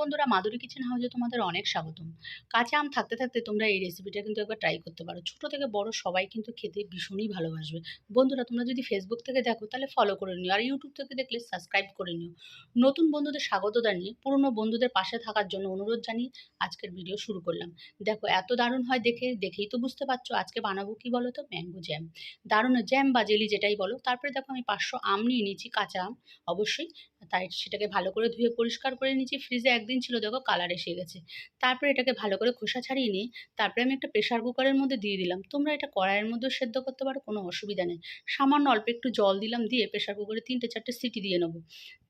বন্ধুরা মাধুরী কিচেন হাউসে তোমাদের অনেক স্বাগতম। কাঁচা আম থাকতে থাকতে তোমরা এই রেসিপিটা কিন্তু একবার ট্রাই করতে পারো। ছোট থেকে বড় সবাই কিন্তু খেতে ভীষণই ভালোবাসবে। বন্ধুরা, তোমরা যদি ফেসবুক থেকে দেখো, তাহলে ফলো করে নিও। আর ইউটিউব থেকে দেখলে সাবস্ক্রাইব করে নিও। নতুন বন্ধুদের স্বাগত জানিয়ে পুরনো বন্ধুদের পাশে থাকার জন্য অনুরোধ জানিয়ে আজকের ভিডিও শুরু করলাম। দেখো, এত দারুণ হয় দেখে, দেখেই তো বুঝতে পারছ আজকে বানাবো কি বলো তো ম্যাঙ্গো জ্যাম দারুণ জ্যাম বা জেলি যেটাই বলো। তারপরে দেখো আমি পাঁচশো আম নিয়ে নিয়েছি কাঁচা আম। অবশ্যই তাই সেটাকে ভালো করে ধুয়ে পরিষ্কার করে নিয়েছি। ফ্রিজে একদিন ছিল, দেখো কালার এসে গেছে। তারপরে এটাকে ভালো করে খোসা ছাড়িয়ে নিয়ে তারপরে আমি একটা প্রেশার কুকারের মধ্যে দিয়ে দিলাম। তোমরা এটা কড়াইয়ের মধ্যেও সেদ্ধ করতে পারো, কোনো অসুবিধা নেই। সামান্য অল্প একটু জল দিলাম দিয়ে প্রেশার কুকারে তিনটে চারটে সিটি দিয়ে নেব।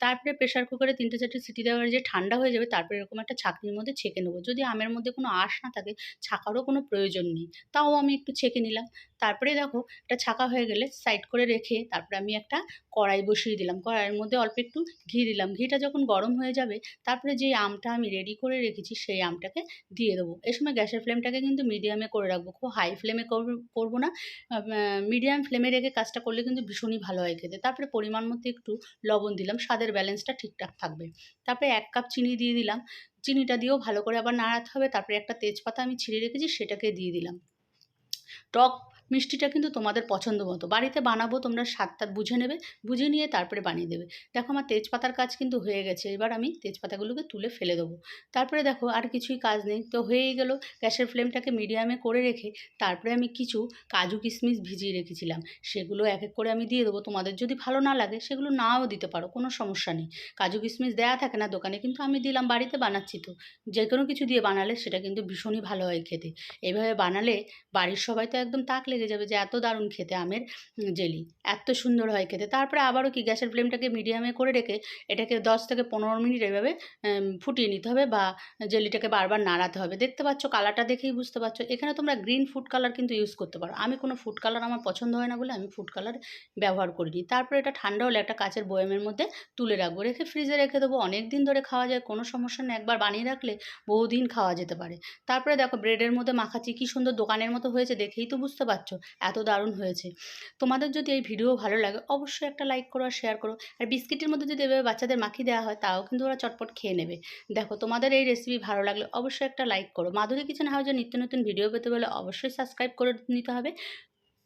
তারপরে প্রেশার কুকারে তিনটে চারটে সিটি দেওয়ার যে ঠান্ডা হয়ে যাবে, তারপরে এরকম একটা ছাঁকনির মধ্যে ছেঁকে নেব। যদি আমের মধ্যে কোনো আঁশ না থাকে, ছাকারও কোনো প্রয়োজন নেই। তাও আমি একটু ছেঁকে নিলাম। তারপরে দেখো, এটা ছাকা হয়ে গেলে সাইড করে রেখে তারপরে আমি একটা কড়াই বসিয়ে দিলাম। কড়াইয়ের মধ্যে অল্প একটু ঘি দিলাম। ঘিটা যখন গরম হয়ে যাবে, তারপরে যে আমটা আমি রেডি করে রেখেছি, সেই আমটাকে দিয়ে দেবো। এ সময় গ্যাসের ফ্লেমটাকে কিন্তু মিডিয়ামে করে রাখব। খুব হাই ফ্লেমে করব না। মিডিয়াম ফ্লেমে রেখে কাজটা করলে কিন্তু ভীষণই ভালো হয় খেতে। তারপরে পরিমাণ মতো একটু লবণ দিলাম। স্বাদের ব্যালেন্সটা ঠিকঠাক থাকবে। তারপরে এক কাপ চিনি দিয়ে দিলাম। চিনিটা দিয়েও ভালো করে আবার নাড়াতে হবে। তারপরে একটা তেজপাতা আমি ছিঁড়ে রেখেছি, সেটাকে দিয়ে দিলাম। টক মিষ্টিটা কিন্তু তোমাদের পছন্দ মতো। বাড়িতে বানাবো, তোমরা স্বাদটা বুঝে নেবে, বুঝে নিয়ে তারপরে বানিয়ে দেবে। দেখো আমার তেজপাতার কাজ কিন্তু হয়ে গেছে, এবার আমি তেজপাতাগুলোকে তুলে ফেলে দেবো। তারপরে দেখো আর কিছুই কাজ নেই, তো হয়েই গেল গ্যাসের ফ্লেমটাকে মিডিয়ামে করে রেখে তারপরে আমি কিছু কাজু কিশমিশ ভিজিয়ে রেখেছিলাম। সেগুলো এক এক করে আমি দিয়ে দেবো, তোমাদের যদি ভালো না লাগে সেগুলো নাও দিতে পারো, কোনো সমস্যা নেই। কাজু কিশমিশ দেওয়া থাকে না দোকানে, কিন্তু আমি দিলাম, বাড়িতে বানাচ্ছি তো। যে কোনো কিছু দিয়ে বানালে সেটা কিন্তু ভীষণই ভালো হয় খেতে। এইভাবে বানালে বাড়ির সবাই তো একদম তাক লেগে যাবে যে এত দারুণ খেতে আমের জেলি। এত সুন্দর হয় খেতে। তারপরে আবারও কি গ্যাসের ফ্লেমটাকে মিডিয়ামে করে রেখে এটাকে দশ থেকে পনেরো মিনিট এভাবে ফুটিয়ে নিতে হবে বা জেলিটাকে বারবার নাড়াতে হবে। দেখতে পাচ্ছ কালারটা দেখেই বুঝতে পারছ। এখানে তোমরা গ্রিন ফুড কালার কিন্তু ইউজ করতে পারো। আমি কোনো ফুড কালার আমার পছন্দ হয় না বলে আমি ফুড কালার ব্যবহার করিনি। তারপরে এটা ঠান্ডা হলে একটা কাচের বয়ামের মধ্যে তুলে রাখব। রেখে ফ্রিজে রেখে দেবো। অনেক দিন ধরে খাওয়া যায়, কোনো সমস্যা নেই। একবার বানিয়ে রাখলে বহুদিন খাওয়া যেতে পারে। তারপরে দেখো ব্রেডের মধ্যে মাখাচ্ছি। কী সুন্দর দোকানের মতো হয়েছে দেখেই তো বুঝতে পারছ। এত দারুণ হয়েছে। তোমাদের যদি এই ভিডিও ভালো লাগে, অবশ্যই একটা লাইক করো আর শেয়ার করো। আর বিস্কিটের মধ্যে যদি এভাবে বাচ্চাদের মাখিয়ে দেওয়া হয়, তাও কিন্তু ওরা চটপট খেয়ে নেবে। দেখো, তোমাদের এই রেসিপি ভালো লাগলে অবশ্যই একটা লাইক করো। মাধুরী কিচেন হাউজের নিত্য নতুন ভিডিও পেতে হলে অবশ্যই সাবস্ক্রাইব করে নিতে হবে।